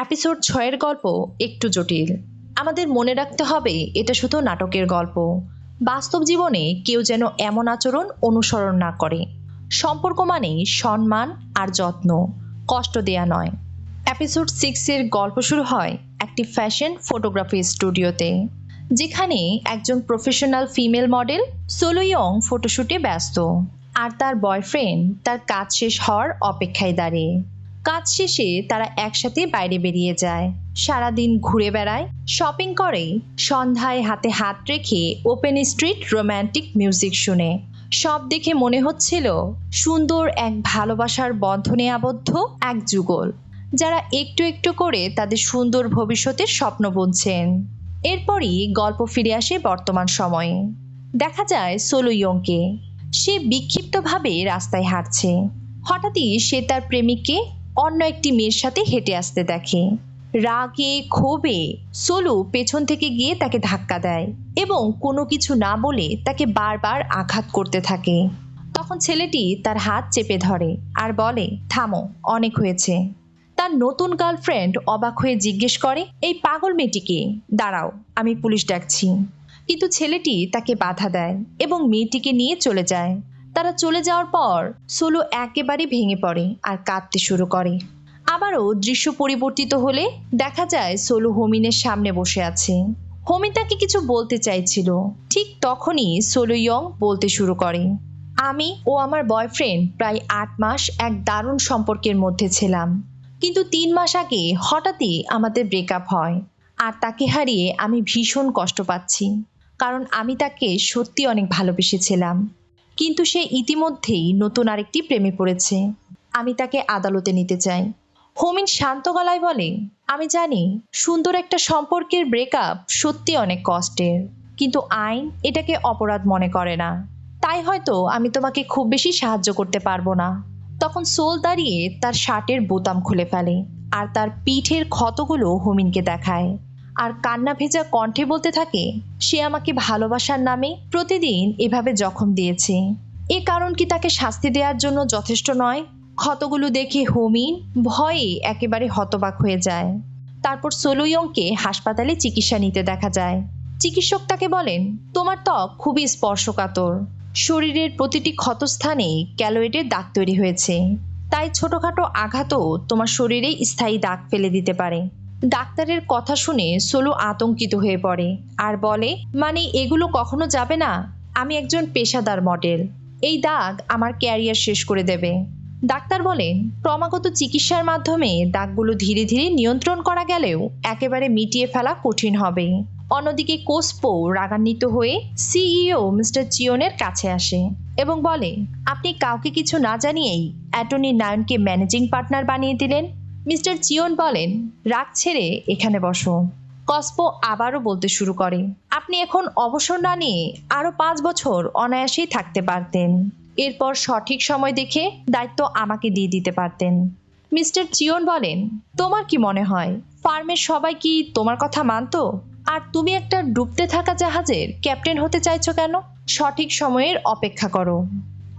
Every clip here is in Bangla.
এপিসোড ছয়ের গল্প একটু জটিল। আমাদের মনে রাখতে হবে, এটা শুধু নাটকের গল্প। বাস্তব জীবনে কেউ যেন এমন আচরণ অনুসরণ না করে। সম্পর্ক মানেই সম্মান আর যত্ন, কষ্ট দেয়া নয়। এপিসোড সিক্সের গল্প শুরু হয় একটি ফ্যাশন ফটোগ্রাফি স্টুডিওতে, যেখানে একজন প্রফেশনাল ফিমেল মডেল সোলোয়ং ফটোশুটে ব্যস্ত, আর তার বয়ফ্রেন্ড তার কাজ শেষ হওয়ার অপেক্ষায় দাঁড়িয়ে। কাজ শেষে তারা একসাথে বাইরে বেরিয়ে যায়। সারাদিন ঘুরে বেড়ায় শপিং করে, সন্ধ্যায় হাতে হাত রেখে ওপেন স্ট্রিট রোম্যান্টিক মিউজিক শুনে। সব দেখে মনে হচ্ছিল, সুন্দর এক ভালোবাসার বন্ধনে আবদ্ধ এক যুগল, যারা একটু একটু করে তাদের সুন্দর ভবিষ্যতের স্বপ্ন বুনছেন। এরপরই গল্প ফিরে আসে বর্তমান সময়ে। দেখা যায় সোলো ইয়ংকে। সে বিক্ষিপ্তভাবে রাস্তায় হাঁটছে। হঠাৎই সে তার প্রেমিককে অন্য একটি মেয়ের সাথে হেঁটে আসতে দেখে। রাগে, ক্ষোভে সোলু পেছন থেকে গিয়ে তাকে ধাক্কা দেয় এবং কোনো কিছু না বলে তাকে বারবার আঘাত করতে থাকে। তখন ছেলেটি তার হাত চেপে ধরে আর বলে, থামো, অনেক হয়েছে। তার নতুন গার্লফ্রেন্ড অবাক হয়ে জিজ্ঞেস করে, এই পাগল মেয়েটিকে? দাঁড়াও, আমি পুলিশ ডাকছি। কিন্তু ছেলেটি তাকে বাধা দেয় এবং মেয়েটিকে নিয়ে চলে যায়। তারা চলে যাওয়ার পর সোলো একেবারে ভেঙে পড়ে আর কাঁদতে শুরু করে। আবারও দৃশ্য পরিবর্তিত হলে দেখা যায় সোলো হোমিনের সামনে বসে আছে। হোমিন তাকে কিছু বলতে চাইছিল। ঠিক তখনই সোলো ইয়ং বলতে শুরু করে, আমি ও আমার বয়ফ্রেন্ড প্রায় আট মাস এক দারুণ সম্পর্কের মধ্যে ছিলাম। কিন্তু তিন মাস আগে হঠাৎই আমাদের ব্রেকআপ হয় আর তাকে হারিয়ে আমি ভীষণ কষ্ট পাচ্ছি। কারণ আমি তাকে সত্যি অনেক ভালোবেসেছিলাম। কিন্তু সে ইতিমধ্যেই নতুন আরেকটি প্রেমে পড়েছে। আমি তাকে আদালতে নিতে চাই। হোমিন শান্ত গলায় বলে, আমি জানি, সুন্দর একটা সম্পর্কের ব্রেকআপ সত্যি অনেক কষ্টের, কিন্তু আইন এটাকে অপরাধ মনে করে না। তাই হয়তো আমি তোমাকে খুব বেশি সাহায্য করতে পারব না। তখন সোল দাঁড়িয়ে তার শার্টের বোতাম খুলে ফেলে আর তার পিঠের ক্ষতগুলো হোমিনকে দেখায়। আর কান্না ভেজা কণ্ঠে বলতে থাকে, সে আমাকে ভালোবাসার নামে প্রতিদিন এভাবে জখম দিয়েছে। এ কারণ কি তাকে শাস্তি দেওয়ার জন্য যথেষ্ট নয়? ক্ষতগুলো দেখে হোমিন ভয়ে একেবারে হতবাক হয়ে যায়। তারপর সোলোয়ংকে হাসপাতালে চিকিৎসা নিতে দেখা যায়। চিকিৎসক তাকে বলেন, তোমার ত্বক খুবই স্পর্শকাতর। শরীরের প্রতিটি ক্ষতস্থানে ক্যালোয়েডের দাগ তৈরি হয়েছে। তাই ছোটখাটো আঘাতও তোমার শরীরে স্থায়ী দাগ ফেলে দিতে পারে। ডাক্তারের কথা শুনে সোলো আতঙ্কিত হয়ে পড়ে আর বলে মানে এগুলো কখনো যাবে না? আমি একজন পেশাদার মডেল। এই দাগ আমার ক্যারিয়ার শেষ করে দেবে। ডাক্তার বলেন ক্রমাগত চিকিৎসার মাধ্যমে দাগগুলো ধীরে ধীরে নিয়ন্ত্রণ করা গেলেও একেবারে মিটিয়ে ফেলা কঠিন হবে। অন্যদিকে কোসপো রাগান্বিত হয়ে সিইও মিস্টার চিয়নের কাছে আসে এবং বলে, আপনি কাউকে কিছু না জানিয়েই অ্যাটর্নি নায়নকে ম্যানেজিং পার্টনার বানিয়ে দিলেন। মিস্টার চিয়ন বলেন রাগ ছেড়ে এখানে বসো। কসপো আবারও বলতে শুরু করে, আপনি এখন অবসর না নিয়ে আরও পাঁচ বছর অনায়াসেই থাকতে পারতেন। এরপর সঠিক সময় দেখে দায়িত্ব আমাকে দিয়ে দিতে পারতেন। মিস্টার চিয়ন বলেন, তোমার কি মনে হয়, ফার্মের সবাই কি তোমার কথা মানতো? আর তুমি একটা ডুবতে থাকা জাহাজের ক্যাপ্টেন হতে চাইছো কেন? সঠিক সময়ের অপেক্ষা করো।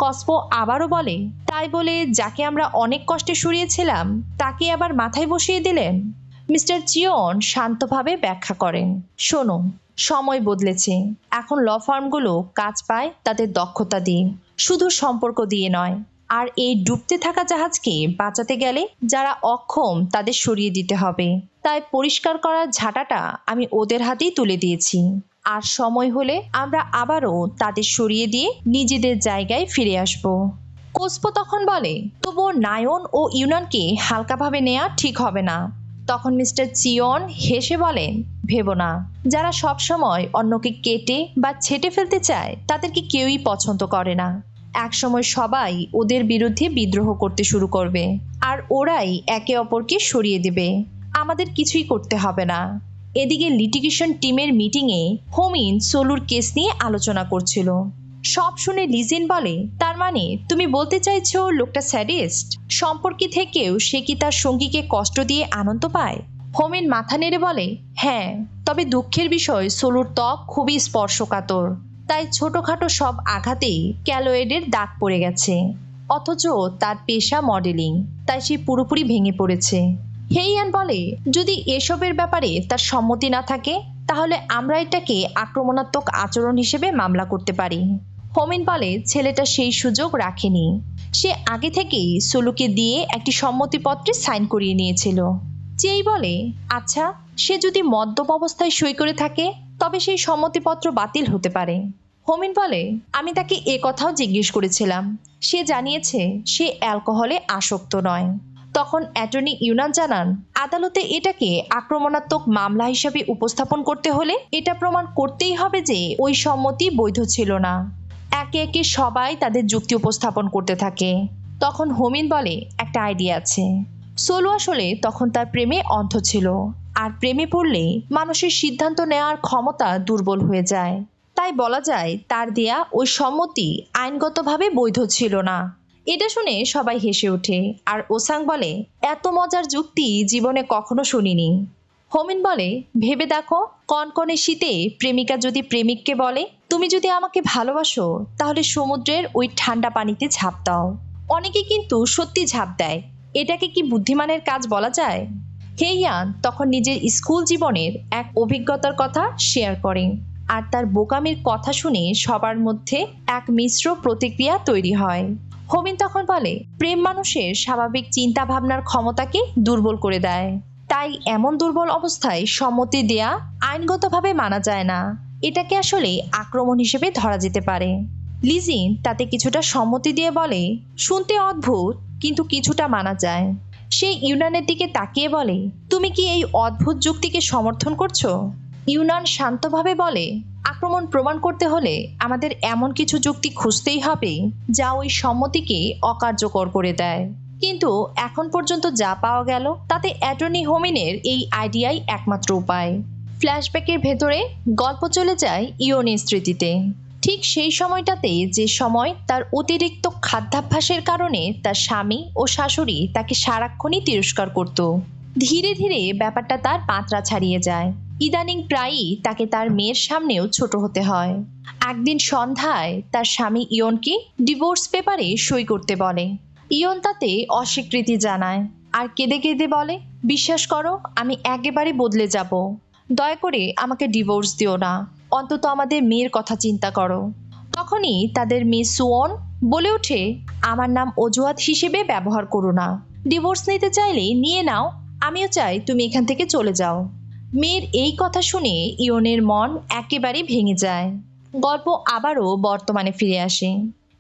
কসপো আবারও বলে, তাই বলে যাকে আমরা অনেক কষ্টে সরিয়েছিলাম, তাকে আবার মাথায় বসিয়ে দিলেন? মিস্টার চিয়ন শান্তভাবে ব্যাখ্যা করেন, শোনো, সময় বদলেছে। এখন ল ফার্মগুলো কাজ পায় তাদের দক্ষতা দিয়ে শুধু সম্পর্ক দিয়ে নয়, আর এই ডুবতে থাকা জাহাজকে বাঁচাতে গেলে যারা অক্ষম, তাদের সরিয়ে দিতে হবে। তাই পরিষ্কার করার ঝাঁটাটা আমি ওদের হাতেই তুলে দিয়েছি। আর সময় হলে আমরা আবারও তাদের সরিয়ে দিয়ে নিজেদের জায়গায় ফিরে আসব। কোসপো তখন বলে, তবুও নায়ন ও ইউনানকে হালকাভাবে নেওয়া ঠিক হবে না। তখন মিস্টার চিয়ন হেসে বলেন ভেবো না। যারা সবসময় অন্যকে কেটে বা ছেটে ফেলতে চায়, তাদেরকে কেউই পছন্দ করে না। একসময় সবাই ওদের বিরুদ্ধে বিদ্রোহ করতে শুরু করবে, আর ওরাই একে অপরকে সরিয়ে দেবে। আমাদের কিছুই করতে হবে না। এদিকে লিটিগেশন টিমের মিটিংয়ে হোমিন সোলুর কেস নিয়ে আলোচনা করছিল। সব শুনে লিজিন বলে, তার মানে তুমি বলতে চাইছো লোকটা স্যাডিস্ট? সম্পর্কে থেকেও সে কি তার সঙ্গীকে কষ্ট দিয়ে আনন্দ পায়? হোমিন মাথা নেড়ে বলে হ্যাঁ তবে দুঃখের বিষয় সোলুর ত্বক খুবই স্পর্শকাতর। তাই ছোটখাটো সব আঘাতেই ক্যালোয়েডের দাগ পড়ে গেছে। অথচ তার পেশা মডেলিং, তাই সে পুরোপুরি ভেঙে পড়েছে। হেইয়ান বলে, যদি এসবের ব্যাপারে তার সম্মতি না থাকে, তাহলে আমরা এটাকে আক্রমণাত্মক আচরণ হিসেবে মামলা করতে পারি। হোমিন বলে, ছেলেটা সেই সুযোগ রাখেনি। সে আগে থেকেই সোলুকে দিয়ে একটি সম্মতিপত্রে সাইন করিয়ে নিয়েছিল। যেই বলে আচ্ছা সে যদি মদ্যপ অবস্থায় সই করে থাকে, তবে সেই সম্মতিপত্র বাতিল হতে পারে। হোমিন বলে, আমি তাকে এ কথাও জিজ্ঞেস করেছিলাম। সে জানিয়েছে, সে অ্যালকোহলে আসক্ত নয়। তখন অ্যাটর্নি ইউনান জানান, আদালতে এটাকে আক্রমণাত্মক মামলা হিসাবে উপস্থাপন করতে হলে এটা প্রমাণ করতেই হবে যে ওই সম্মতি বৈধ ছিল না। একে একে সবাই তাদের যুক্তি উপস্থাপন করতে থাকে। তখন হোমিন বলে, একটা আইডিয়া আছে। সোলো আসলে তখন তার প্রেমে অন্ধ ছিল। আর প্রেমে পড়লে মানুষের সিদ্ধান্ত নেওয়ার ক্ষমতা দুর্বল হয়ে যায়। তাই বলা যায়, তার দেয়া ওই সম্মতি আইনগতভাবে বৈধ ছিল না। এটা শুনে সবাই হেসে ওঠে। আর ওসাং বলে, এত মজার যুক্তি জীবনে কখনো শুনিনি। হোমিন বলে, ভেবে দেখো, কনকনে শীতে প্রেমিকা যদি প্রেমিককে বলে, তুমি যদি আমাকে ভালোবাসো, তাহলে সমুদ্রের ওই ঠান্ডা পানিতে ঝাঁপ দাও। অনেকে কিন্তু সত্যি ঝাঁপ দেয়। এটাকে কি বুদ্ধিমানের কাজ বলা যায়? হেইয়ান তখন নিজের স্কুল জীবনের এক অভিজ্ঞতার কথা শেয়ার করেন আর তার বোকামির কথা শুনে সবার মধ্যে এক মিশ্র প্রতিক্রিয়া তৈরি হয়। হোমিন তখন বলে, প্রেম মানুষের স্বাভাবিক চিন্তা ভাবনার ক্ষমতাকে দুর্বল করে দেয়। তাই এমন দুর্বল অবস্থায় সম্মতি দেয়া আইনগতভাবে মানা যায় না। এটাকে আসলে আক্রমণ হিসেবে ধরা যেতে পারে। লিজিন তাতে কিছুটা সম্মতি দিয়ে বলে, শুনতে অদ্ভুত, কিন্তু কিছুটা মানা যায়। সে ইউনানের দিকে তাকিয়ে বলে, তুমি কি এই অদ্ভুত যুক্তিকে সমর্থন করছ? ইউনান শান্তভাবে বলে, আক্রমণ প্রমাণ করতে হলে আমাদের এমন কিছু যুক্তি খুঁজতেই হবে যা ওই সম্মতিকে অকার্যকর করে দেয়। কিন্তু এখন পর্যন্ত যা পাওয়া গেল, তাতে অ্যাটর্নি হোমিনের এই আইডিয়াই একমাত্র উপায়। ফ্ল্যাশব্যাকের ভেতরে গল্প চলে যায় ইয়নের স্মৃতিতে। ঠিক সেই সময়টাতে যে সময় তার অতিরিক্ত খাদ্যাভ্যাসের কারণে তার স্বামী ও শাশুড়ি তাকে সারাক্ষণই তিরস্কার করত। ধীরে ধীরে ব্যাপারটা তার পাত্রা ছাড়িয়ে যায়। ইদানিং প্রায়ই তাকে তার মেয়ের সামনেও ছোট হতে হয়। একদিন সন্ধ্যায় তার স্বামী ইয়নকে ডিভোর্স পেপারে সই করতে বলে। ইয়ন তাতে অস্বীকৃতি জানায়। আর কেঁদে কেঁদে বলে, বিশ্বাস করো, আমি একেবারে বদলে যাব। দয়া করে আমাকে ডিভোর্স দিও না। অন্তত আমাদের মেয়ের কথা চিন্তা করো। তখনই তাদের মেয়ে সুয়ন বলে ওঠে, আমার নাম অজুহাত হিসেবে ব্যবহার করো না। ডিভোর্স নিতে চাইলে নিয়ে নাও, আমিও চাই তুমি এখান থেকে চলে যাও। মেয়ের এই কথা শুনে ইয়নের মন একেবারেই ভেঙে যায়। গল্প আবারও বর্তমানে ফিরে আসে।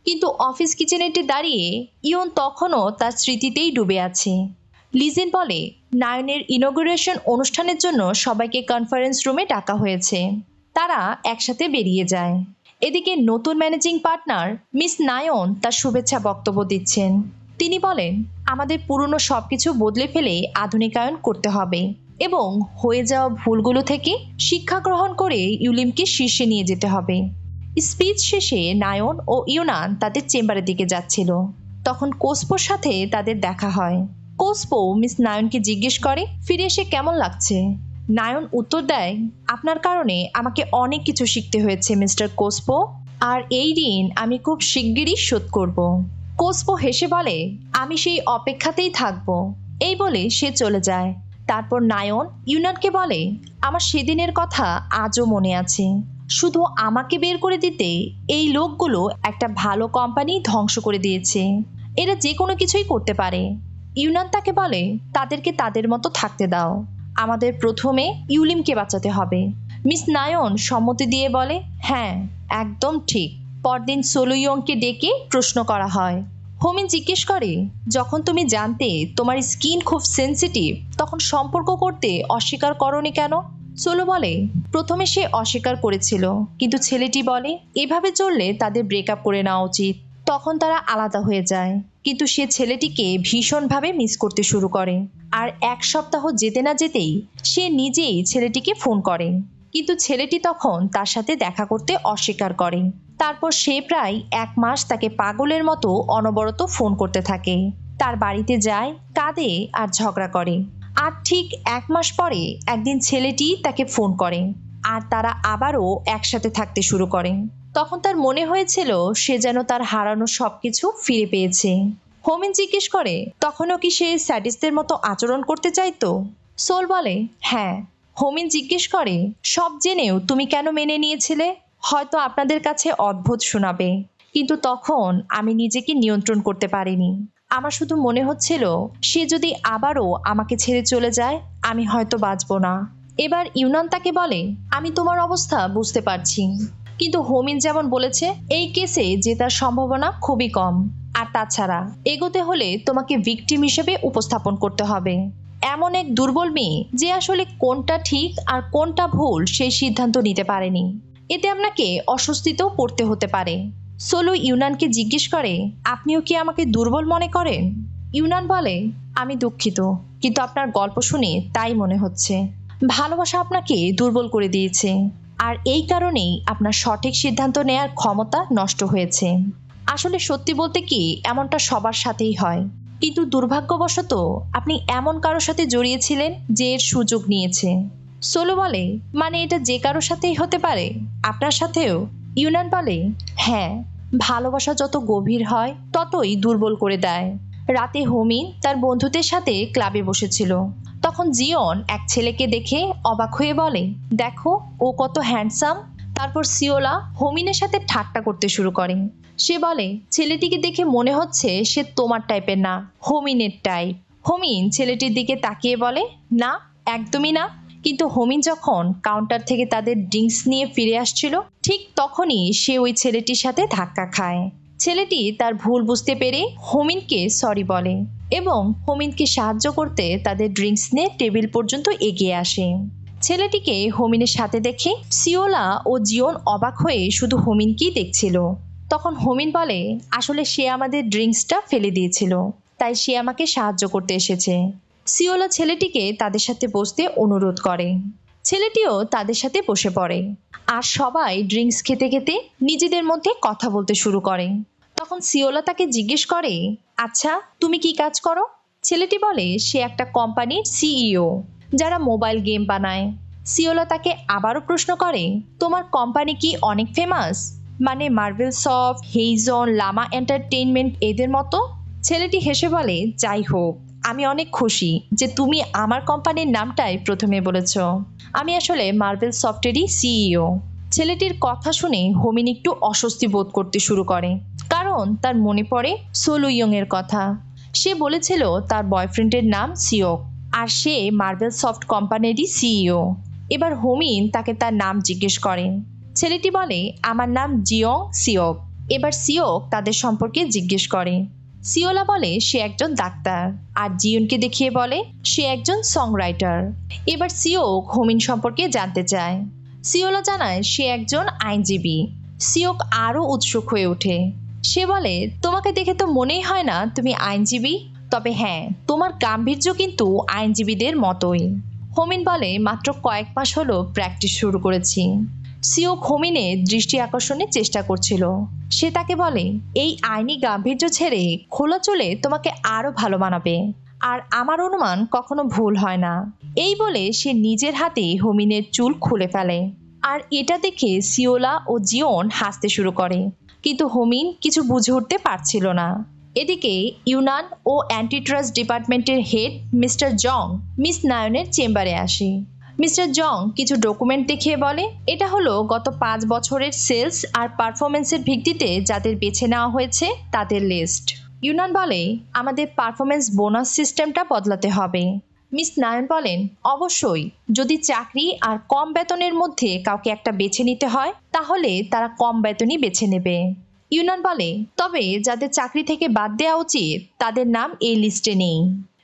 কিন্তু অফিস কিচেনেটে দাঁড়িয়ে ইয়ন তখনও তার স্মৃতিতেই ডুবে আছে। লিজেন বলে, নায়নের ইনগুরেশন অনুষ্ঠানের জন্য সবাইকে কনফারেন্স রুমে ডাকা হয়েছে। তারা একসাথে বেরিয়ে যায়। এদিকে নতুন ম্যানেজিং পার্টনার মিস নায়ন তার শুভেচ্ছা বক্তব্য দিচ্ছেন। তিনি বলেন, আমাদের পুরনো সব কিছু বদলে ফেলে আধুনিকায়ন করতে হবে। এবং হয়ে যাওয়া ভুলগুলো থেকে শিক্ষা গ্রহণ করে ইউলিমকে শীর্ষে নিয়ে যেতে হবে। স্পিচ শেষে নায়ন ও ইউনান তাদের চেম্বারের দিকে যাচ্ছিল। তখন কোসপোর সাথে তাদের দেখা হয়। কোসপো মিস নায়নকে জিজ্ঞেস করে, ফিরে এসে কেমন লাগছে? নায়ন উত্তর দেয়, আপনার কারণে আমাকে অনেক কিছু শিখতে হয়েছে, মিস্টার কোসপো, আর এই ঋণ আমি খুব শিগগিরই শোধ করব। কোসপো হেসে বলে, আমি সেই অপেক্ষাতেই থাকব। এই বলে সে চলে যায়। তারপর নায়ন ইউনানকে বলে, আমার সেদিনের কথা আজও মনে আছে। শুধু আমাকে বের করে দিতে এই লোকগুলো একটা ভালো কোম্পানি ধ্বংস করে দিয়েছে। এরা যে কোনো কিছুই করতে পারে। ইউনান তাকে বলে, তাদেরকে তাদের মতো থাকতে দাও। আমাদের প্রথমে ইউলিমকে বাঁচাতে হবে। মিস নায়ন সম্মতি দিয়ে বলে হ্যাঁ একদম ঠিক। পরদিন সোলুইয়ংকে ডেকে প্রশ্ন করা হয় হোমিন জিজ্ঞেস করে, যখন তুমি জানতে তোমার স্কিন খুব সেন্সিটিভ তখন সম্পর্ক করতে অস্বীকার করনি কেন? সোলো বলে, প্রথমে সে অস্বীকার করেছিল, কিন্তু ছেলেটি বলে, এভাবে চললে তাদের ব্রেকআপ করে নেওয়া উচিত। তখন তারা আলাদা হয়ে যায়, কিন্তু সে ছেলেটিকে ভীষণভাবে মিস করতে শুরু করে। আর এক সপ্তাহ যেতে না যেতেই সে নিজেই ছেলেটিকে ফোন করে, কিন্তু ছেলেটি তখন তার সাথে দেখা করতে অস্বীকার করে। তারপর সে প্রায় এক মাস তাকে পাগলের মতো অনবরত ফোন করতে থাকে। তার বাড়িতে যায়, কাঁদে আর ঝগড়া করে। আর ঠিক এক মাস পরে একদিন ছেলেটি তাকে ফোন করে। আর তারা আবারও একসাথে থাকতে শুরু করে। তখন তার মনে হয়েছিল সে যেন তার হারানো সবকিছু ফিরে পেয়েছে। হোমিন জিজ্ঞেস করে, তখনও কি সে স্যাডিসদের মতো আচরণ করতে চাইতো? সোল বলে হ্যাঁ। হোমিন জিজ্ঞেস করে, সব জেনেও তুমি কেন মেনে নিয়েছিলে? হয়তো আপনাদের কাছে অদ্ভুত শোনাবে। কিন্তু তখন আমি নিজেকে নিয়ন্ত্রণ করতে পারিনি। আমার শুধু মনে হচ্ছিল, সে যদি আবারও আমাকে ছেড়ে চলে যায়, আমি হয়তো বাঁচব না। এবার ইউনান তাকে বলে, আমি তোমার অবস্থা বুঝতে পারছি। কিন্তু হোমিন যেমন বলেছে, এই কেসে জেতার সম্ভাবনা খুবই কম। আর তাছাড়া, এগোতে হলে তোমাকে ভিকটিম হিসেবে উপস্থাপন করতে হবে। এমন এক দুর্বল মেয়ে যে আসলে কোনটা ঠিক আর কোনটা ভুল সেই সিদ্ধান্ত নিতে পারেনি। এতে আপনাকে অস্বস্তিতেও পড়তে হতে পারে। সোলো ইউনানকে জিজ্ঞেস করে, আপনিও কি আমাকে দুর্বল মনে করেন? ইউনান বলে, আমি দুঃখিত, কিন্তু আপনার গল্প শুনে তাই মনে হচ্ছে। ভালোবাসা আপনাকে দুর্বল করে দিয়েছে, আর এই কারণেই আপনার সঠিক সিদ্ধান্ত নেয়ার ক্ষমতা নষ্ট হয়েছে। আসলে সত্যি বলতে কি, এমনটা সবার সাথেই হয়। কিন্তু দুর্ভাগ্যবশত, আপনি এমন কারোর সাথে জড়িয়েছিলেন যে এর সুযোগ নিয়েছে। সোলো বলে মানে এটা যে কারোর সাথেই হতে পারে? আপনার সাথেও? ইউনান বলে হ্যাঁ ভালোবাসা যত গভীর হয়, ততই দুর্বল করে দেয়। রাতে হোমিন তার বন্ধুদের সাথে ক্লাবে বসেছিল। তখন জিয়ন এক ছেলেকে দেখে অবাক হয়ে বলে, দেখো, ও কত হ্যান্ডসাম। তারপর সিওলা হোমিনের সাথে ঠাট্টা করতে শুরু করে। সে বলে, ছেলেটিকে দেখে মনে হচ্ছে সে তোমার টাইপের না, হোমিনের টাইপ। হোমিন ছেলেটির দিকে তাকিয়ে বলে, না, একদমই না। কিন্তু হোমিন যখন কাউন্টার থেকে তাদের ড্রিঙ্কস নিয়ে ফিরে আসছিল, ঠিক তখনই সে ওই ছেলেটির সাথে ধাক্কা খায়। ছেলেটি তার ভুল বুঝতে পেরে হোমিনকে সরি বলে এবং হোমিনকে সাহায্য করতে তাদের ড্রিঙ্কস নিয়ে টেবিল পর্যন্ত এগিয়ে আসে। ছেলেটিকে হোমিনের সাথে দেখে সিওলা ও জিওন অবাক হয়ে শুধু হোমিনকেই দেখছিল। তখন হোমিন বলে, আসলে সে আমাদের ড্রিঙ্কসটা ফেলে দিয়েছিল, তাই সে আমাকে সাহায্য করতে এসেছে। সিওলা ছেলেটিকে তাদের সাথে বসতে অনুরোধ করে। ছেলেটিও তাদের সাথে বসে পড়ে। আর সবাই ড্রিঙ্কস খেতে খেতে নিজেদের মধ্যে কথা বলতে শুরু করে। তখন সিওলা তাকে জিজ্ঞেস করে আচ্ছা তুমি কি কাজ করো? ছেলেটি বলে, সে একটা কোম্পানির সিইও, যারা মোবাইল গেম বানায়। সিওলা তাকে আবারও প্রশ্ন করে, তোমার কোম্পানি কি অনেক ফেমাস? মানে মার্বেল সফট, হেইজন, লামা এন্টারটেইনমেন্ট, এদের মতো? ছেলেটি হেসে বলে, যাই হোক। আমি অনেক খুশি যে তুমি আমার কোম্পানির নামটাই প্রথমে বলেছ। আমি আসলে মার্বেল সফটেরই সিইও। ছেলেটির কথা শুনে হোমিন একটু অস্বস্তি বোধ করতে শুরু করে। কারণ তার মনে পড়ে সোলু ইয়ং এর কথা। সে বলেছিল তার বয়ফ্রেন্ডের নাম সিওক, আর সে মার্বেল সফট কোম্পানিরই সিইও। এবার হোমিন তাকে তার নাম জিজ্ঞেস করেন ছেলেটি বলে, আমার নাম জিয়ং সিওক। এবার সিওক তাদের সম্পর্কে জিজ্ঞেস করে। সিওলা বলে, সে একজন ডাক্তার। আর জিয়নকে দেখিয়ে বলে, সে একজন সং রাইটার এবার সিওক হোমিন সম্পর্কে জানতে চায়। সিওলা জানায়, সে একজন আইনজীবী। সিওক আরও উৎসুক হয়ে ওঠে। সে বলে, তোমাকে দেখে তো মনেই হয় না তুমি আইনজীবী? তবে হ্যাঁ তোমার গাম্ভীর্য কিন্তু আইনজীবীদের মতোই। হোমিন বলে, মাত্র কয়েক মাস হলো প্র্যাকটিস শুরু করেছি। সিওক হোমিনে দৃষ্টি আকর্ষণের চেষ্টা করছিল। সে তাকে বলে, এই আইনি গাম্ভীর্য ছেড়ে খোলা চলে তোমাকে আরও ভালো মানাবে। আর আমার অনুমান কখনো ভুল হয় না। এই বলে সে নিজের হাতে হোমিনের চুল খুলে ফেলে। আর এটা দেখে সিওলা ও জিওন হাসতে শুরু করে। কিন্তু হোমিন কিছু বুঝে উঠতে পারছিল না। এদিকে ইউনান ও অ্যান্টিট্রাস্ট ডিপার্টমেন্টের হেড মিস্টার জং মিস নায়নের চেম্বারে আসে। মিস্টার জং কিছু ডকুমেন্ট দেখিয়ে বলে, এটা হলো গত পাঁচ বছরের সেলস আর পারফরমেন্সের ভিত্তিতে যাদের বেছে নেওয়া হয়েছে তাদের লিস্ট। ইউনান বলে, আমাদের পারফরমেন্স বোনাস সিস্টেমটা বদলাতে হবে। মিস নায়ন বলেন, অবশ্যই, যদি চাকরি আর কম বেতনের মধ্যে কাউকে একটা বেছে নিতে হয়, তাহলে তারা কম বেতনই বেছে নেবে। ইউনান বলে, তবে যাদের চাকরি থেকে বাদ দেওয়া উচিত, তাদের নাম এই লিস্টে নেই।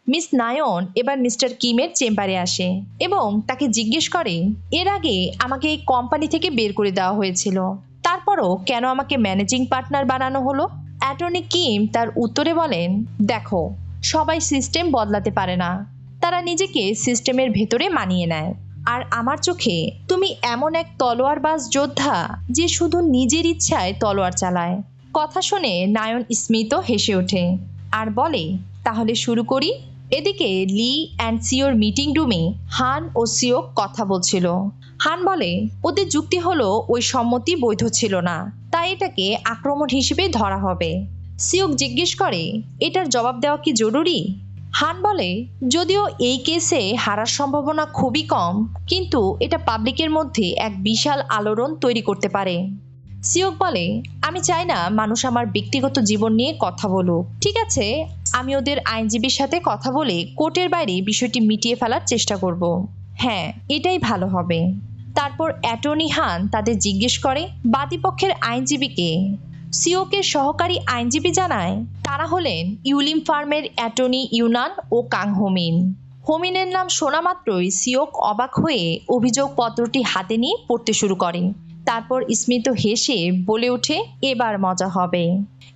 মিস নায়ন এবার মিস্টার কিমের চেম্বারে আসে এবং তাকে জিজ্ঞেস করে, এর আগে আমাকে এই কোম্পানি থেকে বের করে দেওয়া হয়েছিল। তারপরও কেন আমাকে ম্যানেজিং পার্টনার বানানো হলো? অ্যাটর্নি কিম তার উত্তরে বলেন, দেখো, সবাই সিস্টেম বদলাতে পারে না। তারা নিজেকে সিস্টেমের ভেতরে মানিয়ে নেয়। আর আমার চোখে তুমি এমন এক তলোয়ারবাজ যোদ্ধা যে শুধু নিজের ইচ্ছায় তলোয়ার চালায়। কথা শুনে নায়ন স্মিত হেসে ওঠে। আর বলে, তাহলে শুরু করি? এদিকে লি অ্যান্ড সিওর মিটিং রুমে হান ও সিওক কথা বলছিল। হান বলে, ওদের যুক্তি হলো ওই সম্মতি বৈধ ছিল না, তাই এটাকে আক্রমণ হিসেবে ধরা হবে। সিওক জিজ্ঞেস করে, এটার জবাব দেওয়া কি জরুরি? হান বলে, যদিও এই কেসে হারার সম্ভাবনা খুবই কম, কিন্তু এটা পাবলিকের মধ্যে এক বিশাল আলোড়ন তৈরি করতে পারে। সিওক বলে, আমি চাই না মানুষ আমার ব্যক্তিগত জীবন নিয়ে কথা বলুক, ঠিক আছে? আমি ওদের আইনজীবীর সাথে কথা বলে কোর্টের বাইরে বিষয়টি মিটিয়ে ফেলার চেষ্টা করব। হ্যাঁ এটাই ভালো হবে। তারপর অ্যাটর্নি হান তাদের জিজ্ঞেস করে, বাদীপক্ষের আইনজীবীকে? সিওকের সহকারী আইনজীবী জানায়, তারা হলেন ইউলিম ফার্মের অ্যাটর্নি ইউনান ও কাং হোমিন। হোমিনের নাম শোনা মাত্রই সিওক অবাক হয়ে অভিযোগপত্রটি হাতে নিয়ে পড়তে শুরু করে। তারপর স্মিত হেসে বলে ওঠে, এবার মজা হবে।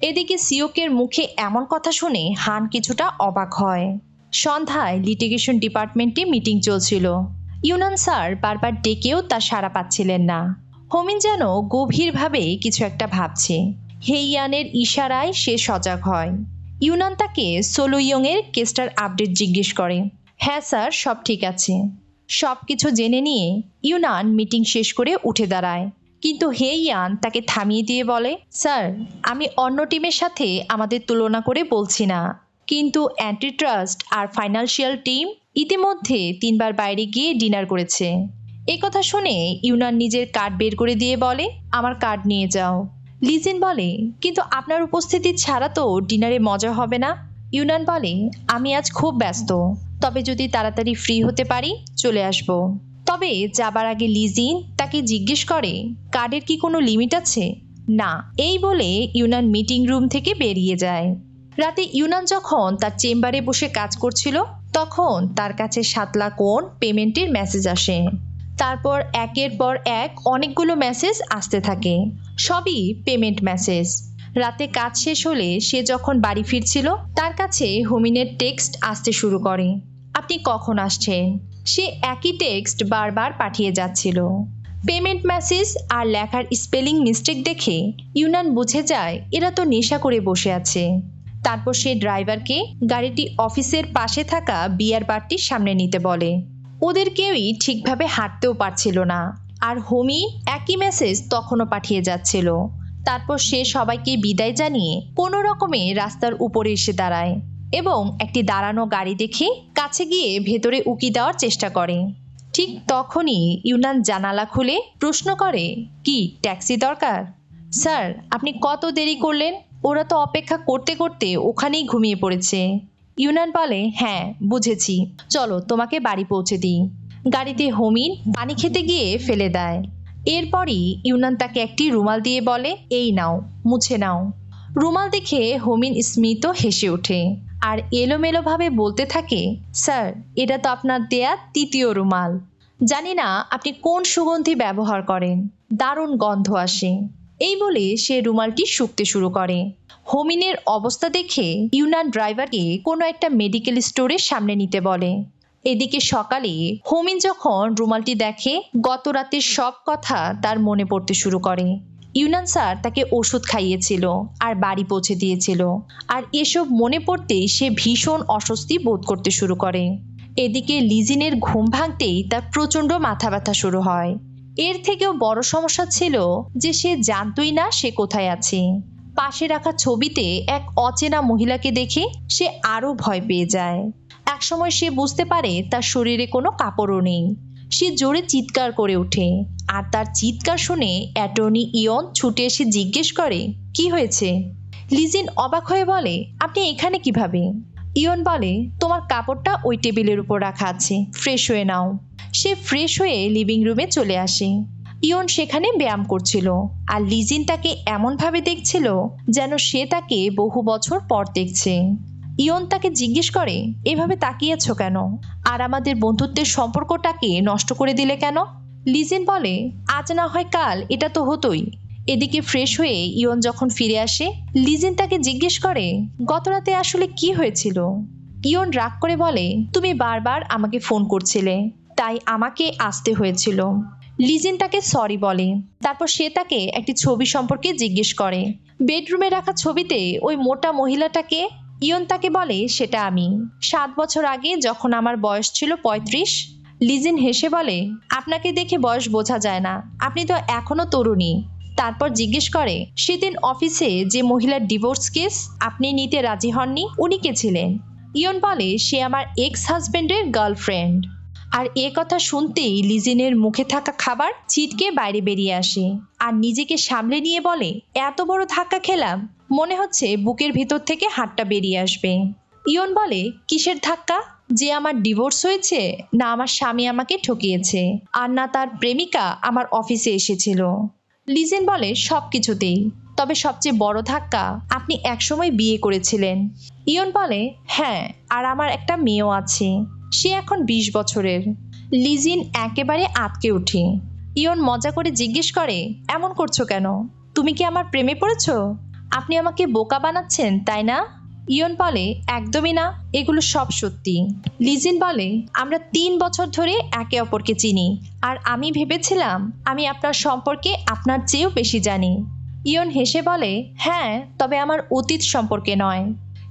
এদিকে সিওকের মুখে এমন কথা শুনে হান কিছুটা অবাক হয়। সন্ধ্যায় লিটিগেশন ডিপার্টমেন্টে মিটিং চলছিল। ইউনান স্যার বারবার ডেকেও তা সাড়া পাচ্ছিলেন না। হোমিন যেন গভীরভাবে কিছু একটা ভাবছে। হেইয়ানের ইশারায় সে সজাগ হয়। ইউনান তাকে সোলোইয়ংয়ের কেসটার আপডেট জিজ্ঞেস করে হ্যাঁ স্যার, সব ঠিক আছে। সব কিছু জেনে নিয়ে ইউনান মিটিং শেষ করে উঠে দাঁড়ায়। কিন্তু হেইয়ান তাকে থামিয়ে দিয়ে বলে, স্যার, আমি অন্য টিমের সাথে আমাদের তুলনা করে বলছি না। কিন্তু অ্যান্টিট্রাস্ট আর ফাইন্যান্সিয়াল টিম ইতিমধ্যে তিনবার বাইরে গিয়ে ডিনার করেছে। এই কথা শুনে ইউনান নিজের কার্ড বের করে দিয়ে বলে, আমার কার্ড নিয়ে যাও। লিজেন বলে, কিন্তু আপনার উপস্থিতি ছাড়া তো ডিনারে মজা হবে না? ইউনান বলে, আমি আজ খুব ব্যস্ত। তবে যদি তাড়াতাড়ি ফ্রি হতে পারি, চলে আসব। তবে যাবার আগে লিজিন তাকে জিজ্ঞেস করে, কার্ডের কি কোনো লিমিট আছে? না। এই বলে ইউনান মিটিং রুম থেকে বেরিয়ে যায়। রাতে ইউনান যখন তার চেম্বারে বসে কাজ করছিল, তখন তার কাছে সাতলা কোন পেমেন্টের মেসেজ আসে। তারপর একের পর এক অনেকগুলো মেসেজ আসতে থাকে। সবই পেমেন্ট মেসেজ। রাতে কাজ শেষ হলে সে যখন বাড়ি ফিরছিল, তার কাছে হোমিনের টেক্সট আসতে শুরু করে, আপনি কখন আসছেন? সে একই টেক্সট বারবার পাঠিয়ে যাচ্ছিল। পেমেন্ট মেসেজ আর লেখার স্পেলিং মিস্টেক দেখে ইউনান বুঝে যায়, এরা তো নেশা করে বসে আছে। তারপর সে ড্রাইভারকে গাড়িটি অফিসের পাশে থাকা বিয়ার বারটির সামনে নিতে বলে। ওদের কেউই ঠিকভাবে হাঁটতেও পারছিল না। আর হোমি একই মেসেজ তখনও পাঠিয়ে যাচ্ছিল। তারপর সে সবাইকে বিদায় জানিয়ে কোনো রকমে রাস্তার উপরে এসে দাঁড়ায়। এবং একটি দাঁড়ানো গাড়ি দেখে কাছে গিয়ে ভেতরে উকি দেওয়ার চেষ্টা করে। ঠিক তখনই ইউনান জানালা খুলে প্রশ্ন করে, কি, ট্যাক্সি দরকার? স্যার, আপনি কত দেরি করলেন? ওরা তো অপেক্ষা করতে করতে ওখানেই ঘুমিয়ে পড়েছে। ইউনান বলে হ্যাঁ বুঝেছি। চলো, তোমাকে বাড়ি পৌঁছে দিই। গাড়িতে হোমিন পানি খেতে গিয়ে ফেলে দেয়। এরপরই ইউনান তাকে একটি রুমাল দিয়ে বলে, এই নাও, মুছে নাও। রুমাল দেখে হোমিন স্মিত হেসে ওঠে। আর এলোমেলোভাবে বলতে থাকে, স্যার, এটা তো আপনার দেয়া তৃতীয় রুমাল। জানি না আপনি কোন সুগন্ধি ব্যবহার করেন। দারুণ গন্ধ আসে। এই বলে সে রুমালটি শুকতে শুরু করে। হোমিনের অবস্থা দেখে ইউনান ড্রাইভারকে কোনো একটা মেডিকেল স্টোরের সামনে নিতে বলে। এদিকে সকালে হোমিন যখন রুমালটি দেখে গত রাতের সব কথা তার মনে পড়তে শুরু করে। ইউনান স্যার তাকে ওষুধ খাইয়েছিল আর বাড়ি পৌঁছে দিয়েছিল। আর এসব মনে পড়তেই সে ভীষণ অস্বস্তি বোধ করতে শুরু করে। এদিকে লিজিনের ঘুম ভাঙতেই তার প্রচণ্ড মাথা ব্যথা শুরু হয়। এর থেকেও বড় সমস্যা ছিল যে সে জানতই না সে কোথায় আছে। পাশে রাখা ছবিতে এক অচেনা মহিলাকে দেখে সে আরও ভয় পেয়ে যায়। একসময় সে বুঝতে পারে তার শরীরে কোনো কাপড়ও নেই। সে জোরে চিৎকার করে ওঠে। আর তার চিৎকার শুনে অ্যাটর্নি ইয়ন ছুটে এসে জিজ্ঞেস করে, কি হয়েছে? লিজিন অবাক হয়ে বলে, আপনি এখানে কীভাবে? ইয়ন বলে, তোমার কাপড়টা ওই টেবিলের উপর রাখা আছে, ফ্রেশ হয়ে নাও। সে ফ্রেশ হয়ে লিভিং রুমে চলে আসে। ইয়ন সেখানে ব্যায়াম করছিল, আর লিজিন তাকে এমনভাবে দেখছিল যেন সে তাকে বহু বছর পর দেখছে। ইয়ন তাকে জিজ্ঞেস করে, এভাবে তাকিয়েছ কেন? আর আমাদের বন্ধুত্বের সম্পর্কটাকে নষ্ট করে দিলে কেন? লিজিন বলে, আজ না হয় কাল, এটা তো হতোই। এদিকে ফ্রেশ হয়ে ইয়ন যখন ফিরে আসে, লিজিন তাকে জিজ্ঞেস করে, গত রাতে আসলে কি হয়েছিল? ইয়ন রাগ করে বলে, তুমি বারবার আমাকে ফোন করছিলে, তাই আমাকে আসতে হয়েছিল। লিজিন তাকে সরি বলে, তারপর সে তাকে একটি ছবি সম্পর্কে জিজ্ঞেস করে। বেডরুমে রাখা ছবিতে ওই মোটা মহিলাটাকে ইয়ন তাকে বলে, সেটা আমি। সাত বছর আগে যখন আমার বয়স ছিল পঁয়ত্রিশ, লিজিন হেসে বলে, আপনাকে দেখে বয়স বোঝা যায় না। আপনি তো এখনও তরুণী। তারপর জিজ্ঞেস করে, সেদিন অফিসে যে মহিলার ডিভোর্স কেস, আপনি নিতে রাজি হননি? উনি কে ছিলেন? ইয়ন বলে, সে আমার এক্স হাজবেন্ডের গার্লফ্রেন্ড আর এ কথা শুনতেই লিজিনের মুখে থাকা খাবার ছিটকে বাইরে বেরিয়ে আসে। আর নিজেকে সামলে নিয়ে বলে, এত বড় ধাক্কা খেলাম। মনে হচ্ছে বুকের ভিতর থেকে হাতটা বেরিয়ে আসবে। ইয়ন বলে, কিসের ধাক্কা? যে আমার ডিভোর্স হয়েছে না আমার স্বামী আমাকে ঠকিয়েছে, আর না তার প্রেমিকা আমার অফিসে এসেছিল। লিজেন বলে, সব কিছুতেই। তবে সবচেয়ে বড় ধাক্কা, আপনি একসময় বিয়ে করেছিলেন। ইয়ন বলে হ্যাঁ আর আমার একটা মেয়েও আছে। সে এখন বিশ বছরের। লিজিন একেবারে আটকে ওঠে ইয়ন মজা করে জিজ্ঞেস করে, এমন করছ কেন? তুমি কি আমার প্রেমে পড়েছ? আপনি আমাকে বোকা বানাচ্ছেন, তাই না? ইয়ন বলে, একদমই না, এগুলো সব সত্যি। লিজিন বলে, আমরা তিন বছর ধরে একে অপরকে চিনি, আর আমি ভেবেছিলাম আমি আপনার সম্পর্কে আপনার চেয়েও বেশি জানি। ইয়ন হেসে বলে হ্যাঁ তবে আমার অতীত সম্পর্কে নয়।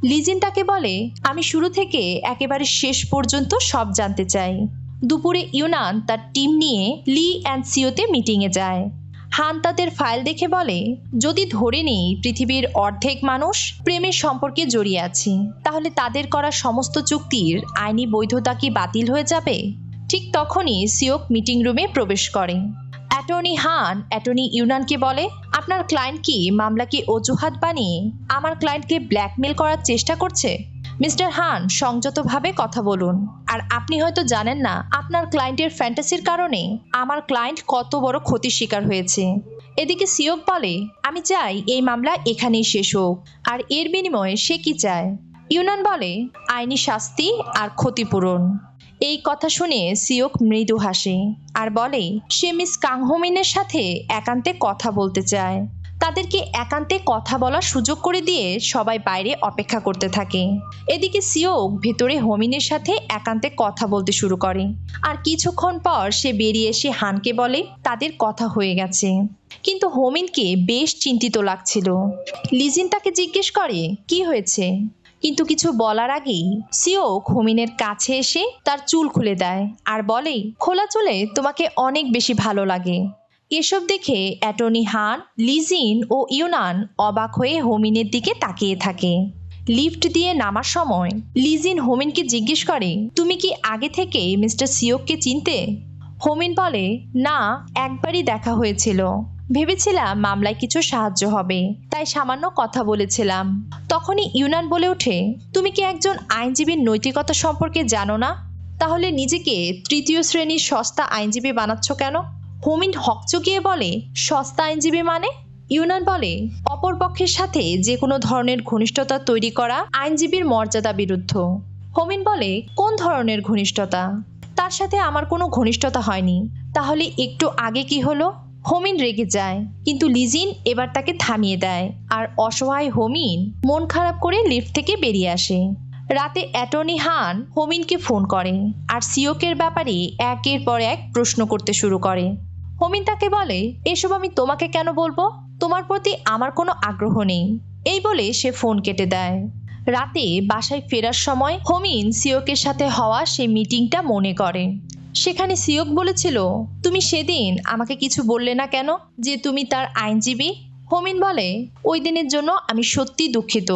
লিজিন তাকে বলে, আমি শুরু থেকে একেবারে শেষ পর্যন্ত সব জানতে চাই। দুপুরে ইউনান তার টিম নিয়ে লি অ্যান্ড সিওতে মিটিংয়ে যায়। হান তাদের ফাইল দেখে বলে, যদি ধরে নেই পৃথিবীর অর্ধেক মানুষ প্রেমের সম্পর্কে জড়িয়ে আছে, তাহলে তাদের করা সমস্ত চুক্তির আইনি বৈধতা কি বাতিল হয়ে যাবে? ঠিক তখনই সিওক মিটিং রুমে প্রবেশ করে। অ্যাটর্নি হান, অ্যাটর্নি ইউনানকে বলে, আপনার ক্লায়েন্ট কি মামলাকে অজুহাত বানিয়ে আমার ক্লায়েন্টকে ব্ল্যাকমেল করার চেষ্টা করছে? মিস্টার হান, সংযতভাবে কথা বলুন। আর আপনি হয়তো জানেন না, আপনার ক্লায়েন্টের ফ্যান্টাসির কারণে আমার ক্লায়েন্ট কত বড় ক্ষতির শিকার হয়েছে। এদিকে সিওক বলে, আমি চাই এই মামলা এখানেই শেষ হোক, আর এর বিনিময়ে সে কি চায়? ইউনান বলে, আইনি শাস্তি আর ক্ষতিপূরণ। এই কথা শুনে সিওক মৃদু হাসে আর বলে, সে মিস কাংহোমিনের সাথে একান্তে কথা বলতে চায়। তাদেরকে একান্তে কথা বলার সুযোগ করে দিয়ে সবাই বাইরে অপেক্ষা করতে থাকে। এদিকে সিওক ভেতরে হোমিনের সাথে একান্তে কথা বলতে শুরু করে। আর কিছুক্ষণ পর সে বেরিয়ে এসে হানকে বলে, তাদের কথা হয়ে গেছে। কিন্তু হোমিনকে বেশ চিন্তিত লাগছিল। লিজিন তাকে জিজ্ঞেস করে, কি হয়েছে? কিন্তু কিছু বলার আগেই সিওক হোমিনের কাছে এসে তার চুল খুলে দেয় আর বলে, খোলা চুলে তোমাকে অনেক বেশি ভালো লাগে। এসব দেখে অ্যাটর্নি হান, লিজিন ও ইউনান অবাক হয়ে হোমিনের দিকে তাকিয়ে থাকে। লিফট দিয়ে নামার সময় লিজিন হোমিনকে জিজ্ঞেস করে, তুমি কি আগে থেকে মিস্টার সিওককে চিনতে? হোমিন বলে, না, একবারই দেখা হয়েছিল। ভেবেছিলাম মামলায় কিছু সাহায্য হবে, তাই সামান্য কথা বলেছিলাম। তখনই ইউনান বলে ওঠে, তুমি কি একজন আইনজীবীর নৈতিকতা সম্পর্কে জানো না? তাহলে নিজেকে তৃতীয় শ্রেণির সস্তা আইনজীবী বানাচ্ছ কেন? হোমিন হকচকিয়ে বলে, সস্তা আইনজীবী মানে? ইউনান বলে, অপর পক্ষের সাথে যে কোনো ধরনের ঘনিষ্ঠতা তৈরি করা আইনজীবীর মর্যাদা বিরুদ্ধ। হোমিন বলে, কোন ধরনের ঘনিষ্ঠতা? তার সাথে আমার কোনো ঘনিষ্ঠতা হয়নি। তাহলে একটু আগে কি হলো? হোমিন রেগে যায়, কিন্তু লিজিন এবার তাকে থামিয়ে দেয়। আর অসহায় হোমিন মন খারাপ করে লিফট থেকে বেরিয়ে আসে। রাতে অ্যাটর্নি হান হোমিনকে ফোন করে আর সিওকের ব্যাপারে একের পর এক প্রশ্ন করতে শুরু করে। হোমিন তাকে বলে, এসব আমি তোমাকে কেন বলব? তোমার প্রতি আমার কোনো আগ্রহ নেই। এই বলে সে ফোন কেটে দেয়। রাতে বাসায় ফেরার সময় হোমিন সিওকের সাথে হওয়া সেই মিটিংটা মনে করে। সেখানে সিওক বলেছিল, তুমি সেদিন আমাকে কিছু বললে না কেন যে তুমি তার আইনজীবী? হোমিন বলে, ওই দিনের জন্য আমি সত্যি দুঃখিত,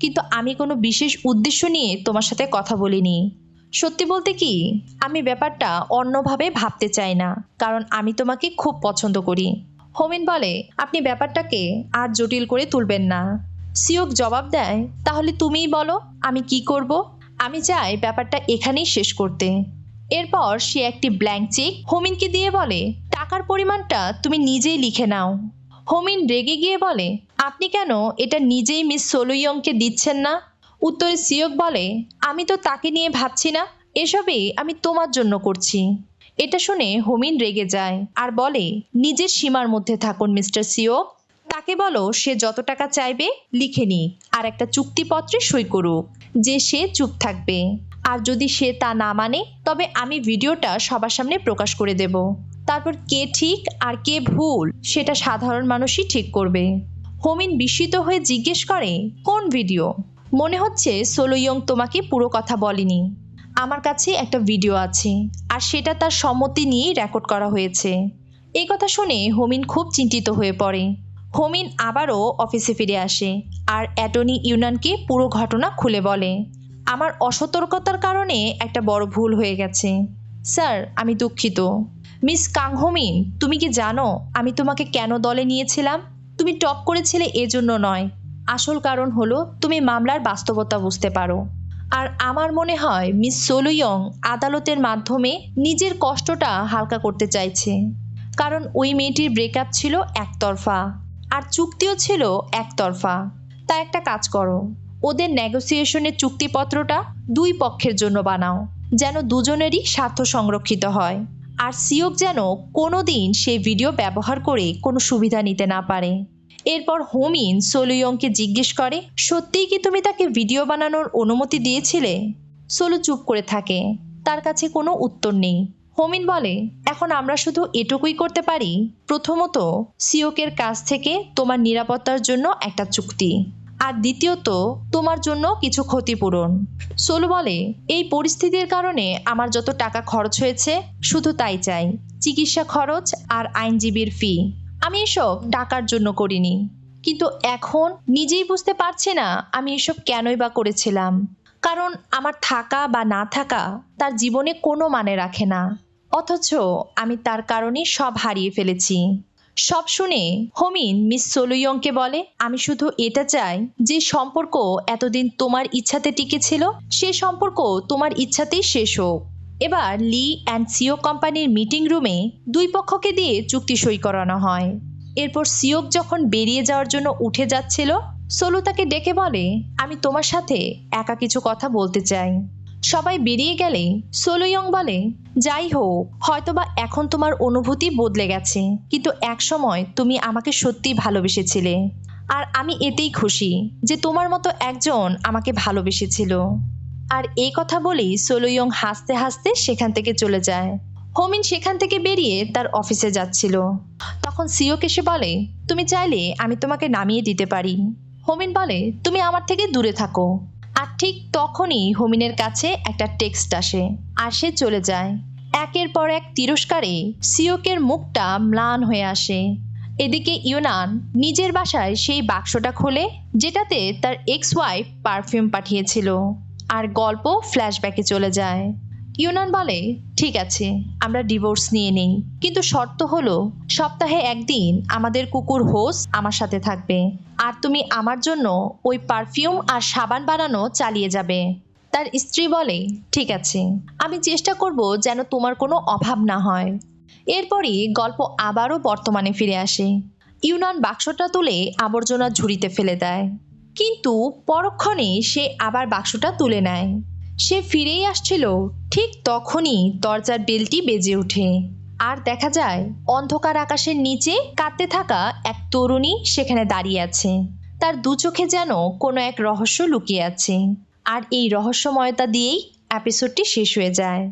কিন্তু আমি কোনো বিশেষ উদ্দেশ্য নিয়ে তোমার সাথে কথা বলিনি। সত্যি বলতে কি, আমি ব্যাপারটা অন্যভাবে ভাবতে চাই না, কারণ আমি তোমাকে খুব পছন্দ করি। হোমিন বলে, আপনি ব্যাপারটাকে আর জটিল করে তুলবেন না। সিওক জবাব দেয়, তাহলে তুমিই বলো, আমি কি করব? আমি চাই ব্যাপারটা এখানেই শেষ করতে। এরপর সে একটি ব্ল্যাঙ্ক চেক হোমিনকে দিয়ে বলে, টাকার পরিমাণটা তুমি নিজেই লিখে নাও। হোমিন রেগে গিয়ে বলে, আপনি কেন এটা নিজেই মিস সোলুইয়ংকে দিচ্ছেন না? উত্তরে সিওক বলে, আমি তো তাকে নিয়ে ভাবছি না এসবে আমি তোমার জন্য করছি। এটা শুনে হোমিন রেগে যায় আর বলে, নিজের সীমার মধ্যে থাকুন, মিস্টার সিওক তাকে বলো, সে যত টাকা চাইবে, লিখে নিক, আর একটা চুক্তিপত্রে সই করুক, যে সে চুপ থাকবে। আর যদি সে তা না মানে তবে আমি ভিডিওটা সবার সামনে প্রকাশ করে দেব। তারপর কে ঠিক আর কে ভুল, সেটা সাধারণ মানুষই ঠিক করবে। হোমিন বিস্মিত হয়ে জিজ্ঞেস করে, কোন ভিডিও? মনে হচ্ছে সোলোইয়ং তোমাকে পুরো কথা বলেনি। আমার কাছে একটা ভিডিও আছে, আর সেটা তার সম্মতি নিয়েই রেকর্ড করা হয়েছে। এই কথা শুনে হোমিন খুব চিন্তিত হয়ে পড়ে। হোমিন আবারও অফিসে ফিরে আসে, আর অ্যাটর্নি ইউনানকে পুরো ঘটনা খুলে বলে। আমার অসতর্কতার কারণে একটা বড় ভুল হয়ে গেছে। স্যার, আমি দুঃখিত। মিস কাংহোমিন তুমি কি জানো আমি তোমাকে কেন দলে নিয়েছিলাম? তুমি টপ করেছিলে এজন্য নয়। আসল কারণ হলো তুমি মামলার বাস্তবতা বুঝতে পারো। আর আমার মনে হয় মিস সোলুইয়ং আদালতের মাধ্যমে নিজের কষ্টটা হালকা করতে চাইছে। কারণ ওই মেয়েটির ব্রেকআপ ছিল একতরফা, আর চুক্তিও ছিল একতরফা। তা একটা কাজ করো। ওদের নেগোসিয়েশনের চুক্তিপত্রটা দুই পক্ষের জন্য বানাও, যেন দুজনেরই স্বার্থ সংরক্ষিত হয়। আর সিওক যেন কোনো দিন সেই ভিডিও ব্যবহার করে কোনো সুবিধা নিতে না পারে। এরপর হোমিন সোলুয়ংকে জিজ্ঞেস করে, সত্যিই কি তুমি তাকে ভিডিও বানানোর অনুমতি দিয়েছিলে? সোলু চুপ করে থাকে, তার কাছে কোনো উত্তর নেই। হোমিন বলে, এখন আমরা শুধু এটুকুই করতে পারি। প্রথমত, সিওকের কাছ থেকে তোমার নিরাপত্তার জন্য একটা চুক্তি। আর দ্বিতীয়ত, তোমার জন্য কিছু ক্ষতিপূরণ। সোলু বলে, এই পরিস্থিতির কারণে আমার যত টাকা খরচ হয়েছে, শুধু তাই চাই। চিকিৎসা খরচ আর আইনজীবীর ফি আমি এসব টাকার জন্য করিনি। কিন্তু এখন নিজেই বুঝতে পারছি না আমি এসব কেনই বা করেছিলাম। কারণ আমার থাকা বা না থাকা তার জীবনে কোনো মানে রাখে না। অথচ আমি তার কারণে সব হারিয়ে ফেলেছি। সব শুনে হোমিন মিস সোলুইয়ংকে বলে, আমি শুধু এটা চাই যে সম্পর্ক এতদিন তোমার ইচ্ছাতে টিকেছিল সে সম্পর্ক তোমার ইচ্ছাতেই শেষ হোক। এবার লি অ্যান্ড সিও কোম্পানির মিটিং রুমে দুই পক্ষকে দিয়ে চুক্তি সই করানো হয়। এরপর সিওক যখন বেরিয়ে যাওয়ার জন্য উঠে যাচ্ছিল, সোলু তাকে ডেকে বলে, আমি তোমার সাথে একা কিছু কথা বলতে চাই। সবাই বেরিয়ে গেলে সোলুয়ং বলে, যাই হোক, হয়তোবা এখন তোমার অনুভূতি বদলে গেছে, কিন্তু একসময় তুমি আমাকে সত্যিই ভালোবেসেছিলে। আর আমি এতেই খুশি যে তোমার মতো একজন আমাকে ভালোবেসেছিল। আর এই কথা বলেই সোলুয়ং হাসতে হাসতে সেখান থেকে চলে যায়। হোমিন সেখান থেকে বেরিয়ে তার অফিসে যাচ্ছিল। তখন সিওক এসে বলে, তুমি চাইলে আমি তোমাকে নামিয়ে দিতে পারি। হোমিন বলে, তুমি আমার থেকে দূরে থাকো। আর ঠিক তখনই হোমিনের কাছে একটা টেক্সট আসে আর সে চলে যায়। একের পর এক তিরস্কারে সিওকের মুখটা ম্লান হয়ে আসে। এদিকে ইউনান নিজের বাসায় সেই বাক্সটা খোলে, যেটাতে তার এক্স ওয়াইফ পারফিউম পাঠিয়েছিল আর গল্প ফ্ল্যাশব্যাকে চলে যায়। ইউনান বলে, ঠিক আছে, আমরা ডিভোর্স নিয়ে নেই। কিন্তু শর্ত হলো, সপ্তাহে একদিন আমাদের কুকুর হোস আমার সাথে থাকবে। আর তুমি আমার জন্য ওই পারফিউম আর সাবান বানানো চালিয়ে যাবে। তার স্ত্রী বলে, ঠিক আছে। আমি চেষ্টা করব যেন তোমার কোনো অভাব না হয়। এরপরই গল্প আবারও বর্তমানে ফিরে আসে। ইউনান বাক্সটা তুলে আবর্জনা ঝুড়িতে ফেলে দেয়। কিন্তু পরক্ষণে সে আবার বাক্সটা তুলে নেয়। সে ফিরেই আসছিল ঠিক তখনই দরজার বেলটি বেজে ওঠে। আর দেখা যায়, অন্ধকার আকাশের নিচে কাঁদতে থাকা এক তরুণী সেখানে দাঁড়িয়ে আছে। তার দু চোখে যেন কোনো এক রহস্য লুকিয়ে আছে। আর এই রহস্যময়তা দিয়েই এপিসোডটি শেষ হয়ে যায়।